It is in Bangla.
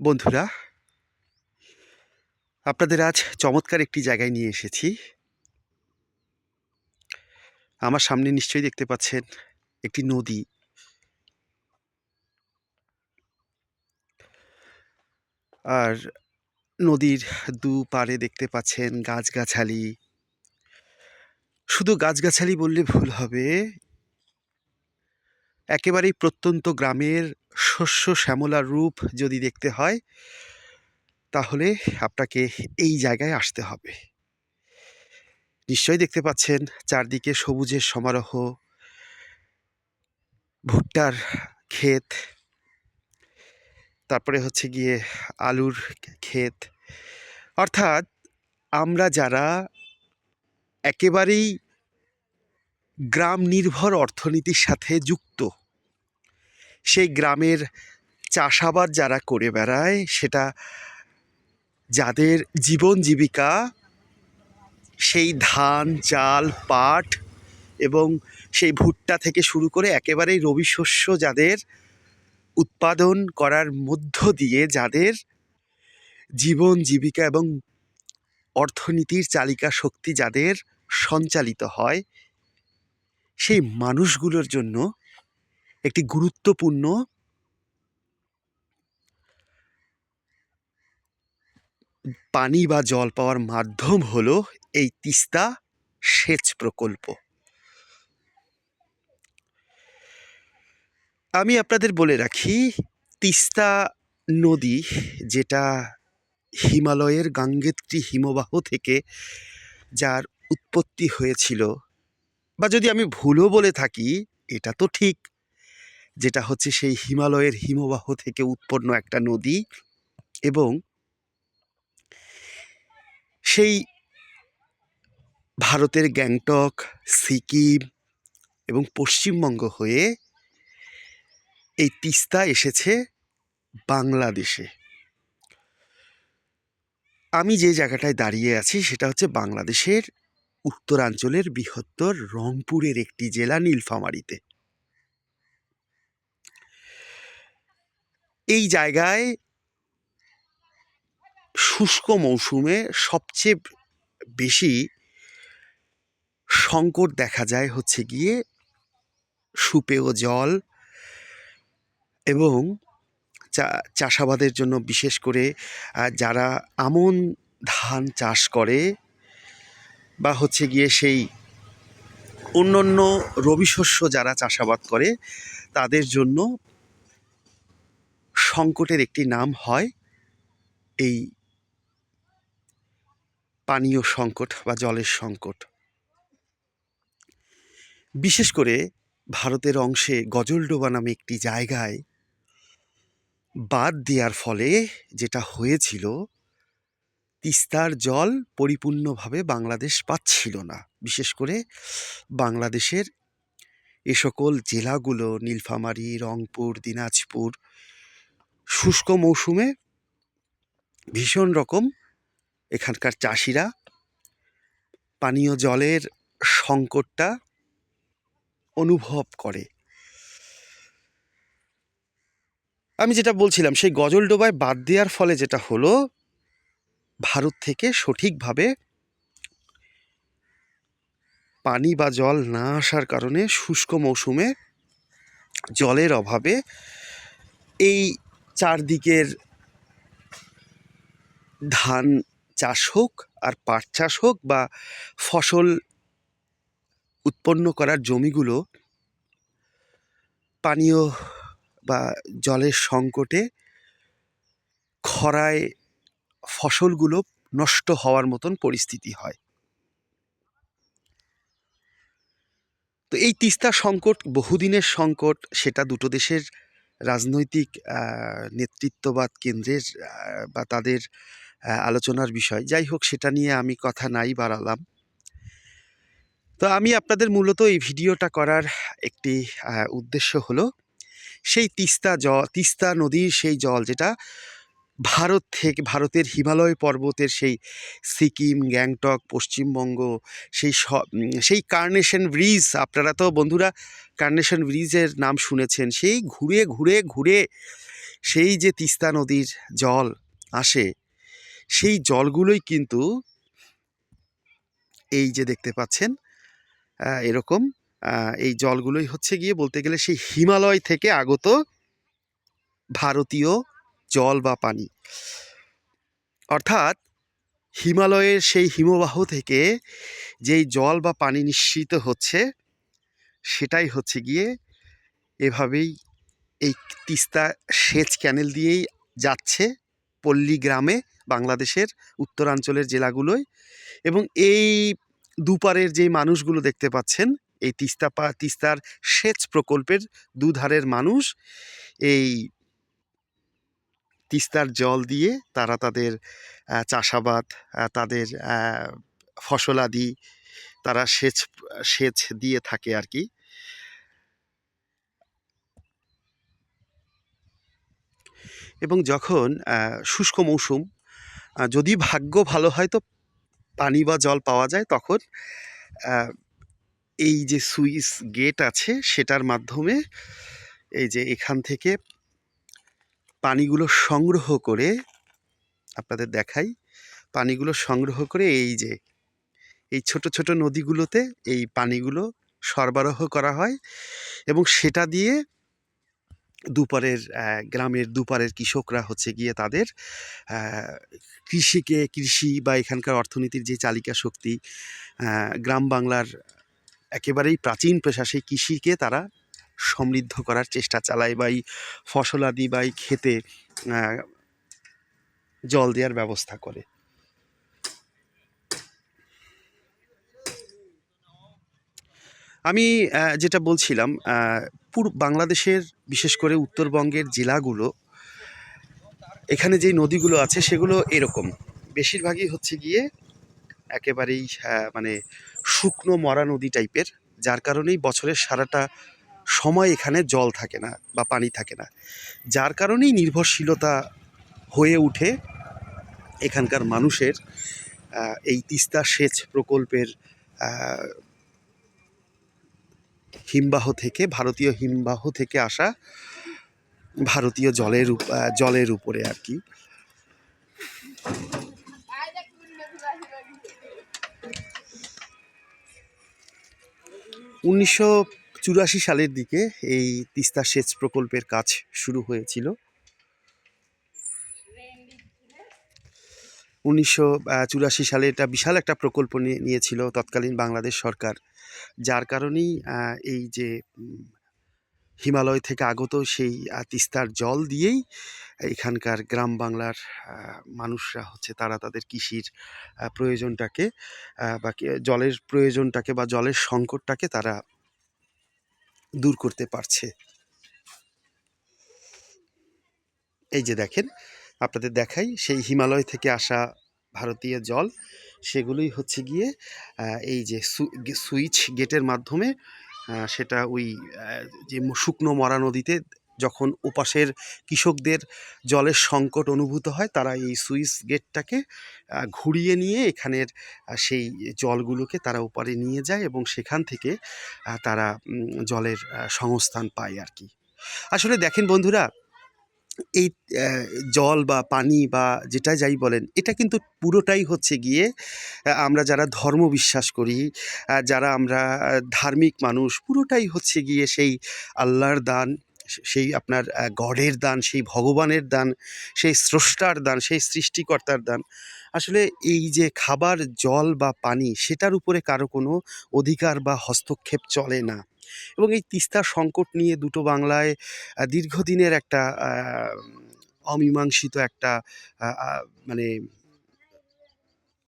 বন্ধুরা, আপনাদের আজ চমৎকার একটি জায়গায় নিয়ে এসেছি। আমার সামনে নিশ্চয়ই দেখতে পাচ্ছেন একটি নদী। আর নদীর দুপারে দেখতে পাচ্ছেন গাছগাছালি। শুধু গাছগাছালি বললে ভুল হবে, একেবারেই প্রত্যন্ত গ্রামের শস্য শ্যামলার রূপ যদি দেখতে হয়, তাহলে আপনাকে এই জায়গায় আসতে হবে। নিশ্চয়ই দেখতে পাচ্ছেন চারদিকে সবুজের সমারোহ, ভুট্টার ক্ষেত, তারপরে হচ্ছে গিয়ে আলুর ক্ষেত। অর্থাৎ আমরা যারা একেবারেই গ্রাম নির্ভর অর্থনীতির সাথে যুক্ত সেই গ্রামের চাষাবাদ যারা করে বেড়ায়, সেটা যাদের জীবন জীবিকা, সেই ধান, চাল, পাট এবং সেই ভুট্টা থেকে শুরু করে একেবারেই রবি শস্য যাদের উৎপাদন করার মধ্য দিয়ে যাদের জীবন জীবিকা এবং অর্থনীতির চালিকা শক্তি যাদের সঞ্চালিত হয়, সেই মানুষগুলোর জন্য একটি গুরুত্বপূর্ণ পানি বা জল পাওয়ার মাধ্যম হলো এই তিস্তা সেচ প্রকল্প। আমি আপনাদের বলে রাখি, তিস্তা নদী যেটা হিমালয়ের গাঙ্গেত্রী হিমবাহ থেকে যার উৎপত্তি হয়েছিল, বা যদি আমি ভুলও বলে থাকি, এটা তো ঠিক। যেটা হচ্ছে সেই হিমালয়ের হিমবাহ থেকে উৎপন্ন একটা নদী এবং সেই ভারতের গ্যাংটক, সিকিম এবং পশ্চিমবঙ্গ হয়ে এই তিস্তা এসেছে বাংলাদেশে। আমি যে জায়গাটায় দাঁড়িয়ে আছি সেটা হচ্ছে বাংলাদেশের উত্তরাঞ্চলের বৃহত্তর রংপুরের একটি জেলা নীলফামারীতে। এই জায়গায় শুষ্ক মৌসুমে সবচেয়ে বেশি সংকট দেখা যায় হচ্ছে গিয়ে সুপেয় জল এবং চাষাবাদের জন্য বিশেষ করে যারা আমন ধান চাষ করে বা হচ্ছে গিয়ে সেই অন্যান্য রবি শস্য যারা চাষাবাদ করে, তাদের জন্য সংকটের একটি নাম হয় এই পানীয় সংকট বা জলের সংকট। বিশেষ করে ভারতের অংশে গজলডোবা নামে একটি জায়গায় বাদ দেওয়ার ফলে যেটা হয়েছিল, তিস্তার জল পরিপূর্ণভাবে বাংলাদেশ পাচ্ছিল না। বিশেষ করে বাংলাদেশের এ সকল জেলাগুলো, নীলফামারী, রংপুর, দিনাজপুর শুষ্ক মৌসুমে ভীষণ রকম এখানকার চাষিরা পানীয় জলের সংকটটা অনুভব করে। আমি যেটা বলছিলাম, সেই গজলডোবায় বাদ দেওয়ার ফলে যেটা হলো, ভারত থেকে সঠিকভাবে পানি বা জল না আসার কারণে শুষ্ক মৌসুমে জলের অভাবে এই চারদিকের ধান চাষ হোক আর পাট চাষ হোক বা ফসল উৎপন্ন করার জমিগুলো পানীয় বা জলের সংকটে খরায় ফসলগুলো নষ্ট হওয়ার মতন পরিস্থিতি হয়। তো এই তিস্তা সংকট, বহুদিনের সংকট, সেটা দুটো দেশের রাজনৈতিক নেতৃত্ববাদ কেন্দ্রের বা তাদের আলোচনার বিষয়। যাই হোক, সেটা নিয়ে আমি কথা নাই, বাড়ালাম। তো আমি আপনাদের মূলত এই ভিডিওটা করার একটি উদ্দেশ্য হলো, সেই তিস্তা জল তিস্তা নদীর সেই জল যেটা ভারত থেকে, ভারতের হিমালয় পর্বতের সেই সিকিম, গ্যাংটক, পশ্চিমবঙ্গ, সেই সব সেই কার্নেশন ব্রিজ, আপনারা তো বন্ধুরা কার্নেশন ব্রিজের নাম শুনেছেন, সেই ঘুরে ঘুরে ঘুরে সেই যে তিস্তা নদীর জল আসে, সেই জলগুলোই কিন্তু এই যে দেখতে পাচ্ছেন এরকম এই জলগুলোই হচ্ছে গিয়ে বলতে গেলে সেই হিমালয় থেকে আগত ভারতীয় জল বা পানি। অর্থাৎ হিমালয়ের সেই হিমবাহ থেকে যেই জল বা পানি নিঃসৃত হচ্ছে, সেটাই হচ্ছে গিয়ে এভাবেই এই তিস্তা সেচ ক্যানেল দিয়েই যাচ্ছে পল্লী গ্রামে বাংলাদেশের উত্তরাঞ্চলের জেলাগুলোয় এবং এই দুপারের যে মানুষগুলো দেখতে পাচ্ছেন, এই তিস্তা পা, তিস্তার সেচ প্রকল্পের দুধারের মানুষ, এই তিস্তার জল দিয়ে তারা তাদের চাষাবাদ তাদের ফসলাদি তারা সেচ সেচ দিয়ে থাকে আর কি। এবং যখন শুষ্ক মৌসুম যদি ভাগ্য ভালো হয় তো পানি বা জল পাওয়া যায়, তখন এই যে সুইস গেট আছে সেটার মাধ্যমে এই যে এখান থেকে পানিগুলো সংগ্রহ করে আপনাদের দেখাই। পানিগুলো সংগ্রহ করে এই যে, এই ছোট ছোট নদীগুলোতে এই পানিগুলো সরবরাহ করা হয় এবং সেটা দিয়ে দুপারের গ্রামের দুপারের কৃষকরা হচ্ছে গিয়ে তাদের কৃষিকে, কৃষি বা এখানকার অর্থনীতির যে চালিকা শক্তি গ্রাম বাংলার একেবারেই প্রাচীন পেশা সেই কৃষিকে তারা সমৃদ্ধ করার চেষ্টা চালায় বা এই ফসলাদি বা এই খেতে জল দেওয়ার ব্যবস্থা করে। আমি যেটা বলছিলাম পুরো বাংলাদেশের, বিশেষ করে উত্তরবঙ্গের জেলাগুলো, এখানে যেই নদীগুলো আছে সেগুলো এরকম। বেশিরভাগই হচ্ছে গিয়ে একেবারেই মানে শুকনো মরা নদী টাইপের যার কারণেই বছরের সারাটা সময় এখানে জল থাকে না বা পানি থাকে না। যার কারণেই নির্ভরশীলতা হয়ে উঠে এখানকার মানুষের এই তিস্তা সেচ প্রকল্পের হিমবাহ থেকে, ভারতীয় হিমবাহ থেকে আসা ভারতীয় জলের জলের উপরে আর কি। উনিশশো চুরাশি সালের দিকে এই তিস্তা সেচ প্রকল্পের কাজ শুরু হয়েছিল। উনিশশো চুরাশি সালে এটা বিশাল একটা প্রকল্প নিয়ে নিয়েছিল তৎকালীন বাংলাদেশ সরকার। যার কারণেই এই যে হিমালয় থেকে আগত সেই তিস্তার জল দিয়েই এখানকার গ্রাম বাংলার মানুষরা হচ্ছে তারা তাদের কৃষির প্রয়োজনটাকে বা জলের প্রয়োজনটাকে বা জলের সংকটটাকে তারা দূর করতে পারছে। এই যে দেখেন, আপনাদের দেখাই, সেই হিমালয় থেকে আসা ভারতীয় জল, সেগুলোই হচ্ছে গিয়ে এই যে সুইচ গেটের মাধ্যমে সেটা ওই যে শুকনো মরা নদীতে যখন ওপাশের কৃষকদের জলের সংকট অনুভূত হয়, তারা এই সুইচ গেটটাকে ঘুরিয়ে নিয়ে এখানের সেই জলগুলোকে তারা ওপারে নিয়ে যায় এবং সেখান থেকে তারা জলের সংস্থান পায় আর কি। আসলে দেখেন বন্ধুরা, এই জল বা পানি বা যেটা যাই বলেন, এটা কিন্তু পুরোটাই হচ্ছে গিয়ে আমরা যারা ধর্ম বিশ্বাস করি যারা আমরা ধার্মিক মানুষ, পুরোটাই হচ্ছে গিয়ে সেই আল্লাহর দান সেই আপনার গডের দান, সেই ভগবানের দান, সেই স্রষ্টার দান, সেই সৃষ্টিকর্তার দান। আসলে এই যে খাবার, জল বা পানি, সেটার উপরে কারও কোনো অধিকার বা হস্তক্ষেপ চলে না। এবং এই তিস্তার সংকট নিয়ে দুটো বাংলায় দীর্ঘদিনের একটা অমীমাংসিত একটা মানে